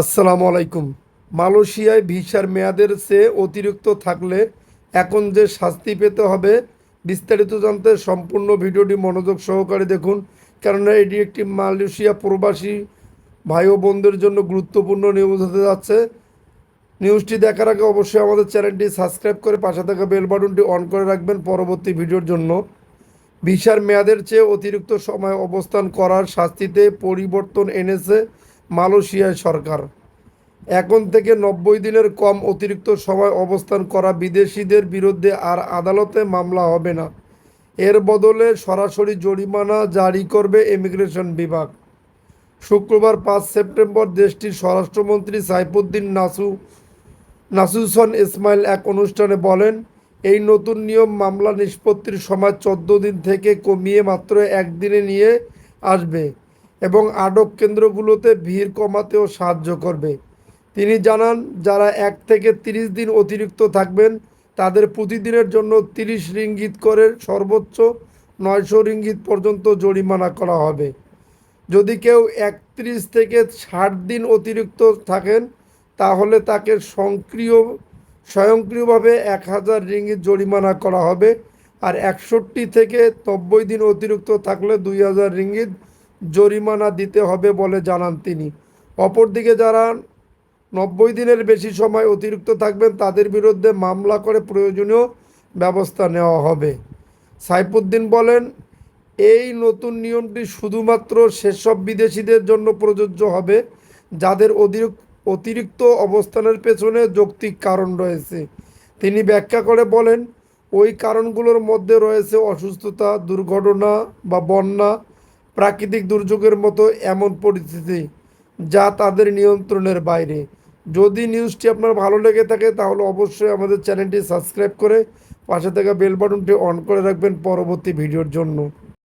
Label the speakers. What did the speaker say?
Speaker 1: আসসালামু আলাইকুম। মালয়েশিয়ায় ভিসার মেয়াদের চেয়ে অতিরিক্ত থাকলে এখন যে শাস্তি পেতে হবে, বিস্তারিত জানতে সম্পূর্ণ ভিডিওটি মনোযোগ সহকারে দেখুন, কেননা এটি একটি মালয়েশিয়া প্রবাসী ভাই ও বোনদের জন্য গুরুত্বপূর্ণ নিউজ হতে যাচ্ছে। নিউজটি দেখার আগে অবশ্যই আমাদের চ্যানেলটি সাবস্ক্রাইব করে পাশে থাকা বেল বাটনটি অন করে রাখবেন পরবর্তী ভিডিওর জন্য। ভিসার মেয়াদের চেয়ে অতিরিক্ত সময় অবস্থান করার শাস্তিতে পরিবর্তন এনেছে মালয়েশিয়ার সরকার। এখন থেকে নব্বই দিনের কম অতিরিক্ত সময় অবস্থান করা বিদেশিদের বিরুদ্ধে আর আদালতে মামলা হবে না। এর বদলে সরাসরি জরিমানা জারি করবে ইমিগ্রেশন বিভাগ। শুক্রবার পাঁচ সেপ্টেম্বর দেশটির স্বরাষ্ট্রমন্ত্রী সাইফুদ্দিন নাসু, নাসুসন ইসমাইল এক অনুষ্ঠানে বলেন, এই নতুন নিয়ম মামলা নিষ্পত্তির সময় চোদ্দ দিন থেকে কমিয়ে মাত্র একদিনে নিয়ে আসবে। এবং আটক কেন্দ্রগুলোতে ভিড় কমাতেও সাহায্য করবে। তিনি জানান, যারা এক থেকে তিরিশ দিন অতিরিক্ত থাকবেন, তাদের প্রতিদিনের জন্য তিরিশ রিঙ্গিত করে সর্বোচ্চ নয়শো রিঙ্গিত পর্যন্ত জরিমানা করা হবে। যদি কেউ একত্রিশ থেকে ষাট দিন অতিরিক্ত থাকেন, তাহলে তাকে সক্রিয় স্বয়ংক্রিয়ভাবে এক হাজার রিঙ্গিত জরিমানা করা হবে। আর একষট্টি থেকে নব্বই দিন অতিরিক্ত থাকলে দুই হাজার রিঙ্গিত জরিমানা দিতে হবে বলে জানান তিনি। অপরদিকে যারা নব্বই দিনের বেশি সময় অতিরিক্ত থাকবেন, তাদের বিরুদ্ধে মামলা করে প্রয়োজনীয় ব্যবস্থা নেওয়া হবে। সাইফুদ্দিন বলেন, এই নতুন নিয়মটি শুধুমাত্র সেসব বিদেশিদের জন্য প্রযোজ্য হবে, যাদের অতিরিক্ত অতিরিক্ত অবস্থানের পেছনে যৌক্তিক কারণ রয়েছে। তিনি ব্যাখ্যা করে বলেন, ওই কারণগুলোর মধ্যে রয়েছে অসুস্থতা, দুর্ঘটনা বা বন্যা প্রাকৃতিক দুর্যোগের মতো এমন পরিস্থিতি যা তাদের নিয়ন্ত্রণের বাইরে। যদি নিউজটি আপনার ভালো লেগে থাকে, তাহলে অবশ্যই আমাদের চ্যানেলটি সাবস্ক্রাইব করে পাশে থাকা বেল বাটনটি অন করে রাখবেন পরবর্তী ভিডিওর জন্য।